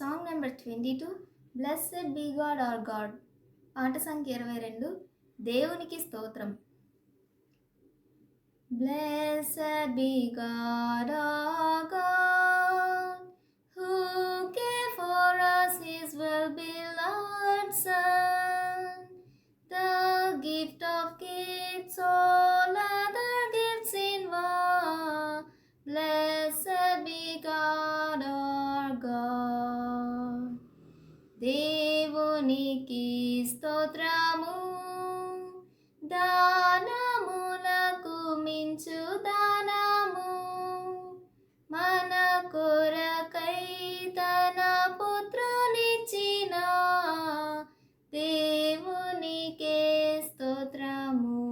Song number twenty two blessed be God or God పాట సంఖ్య ఇరవై రెండు దేవునికి స్తోత్రం. Bless be God or God who gave for us his well-beloved Son, the gift of gifts, దేవునికి స్తోత్రము దానములకు మించు దానము. మన కొరకై తన పుత్రునిచ్చిన దేవునికే స్తోత్రము.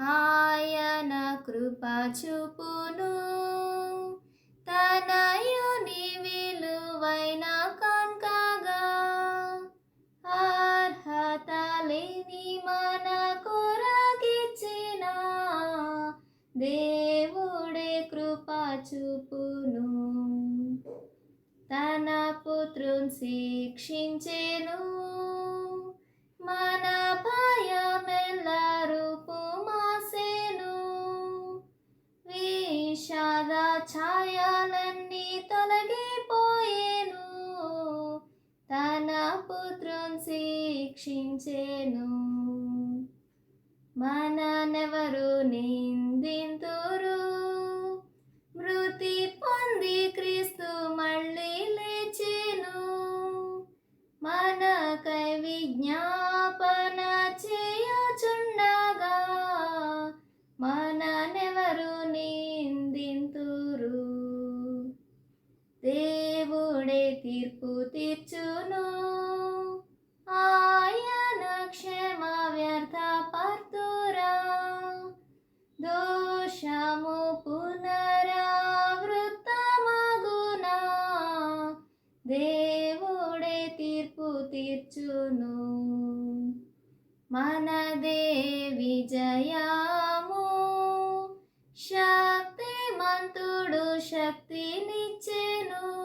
ఆయన కృప చూపును లేని మన కొరకిచ్చిన దేవుడే కృప చూపును. తన పుత్రుని శిక్షించెను. మన భయమెల్లరూ పుమాసెను. విషాద ఛాయలన్నీ తొలగిపో శిక్షించెను మననెవరు నిందింతురు? మృతి పొంది క్రీస్తు మళ్ళీ లేచెను. మనకై విజ్ఞాపన చేయుచుండగా మననెవరు నిందింతురు? దేవుడే తీర్పు తీర్చు తీర్పు తీర్చును. మనదే విజయము శక్తిమంతుడు శక్తినిచ్చెను.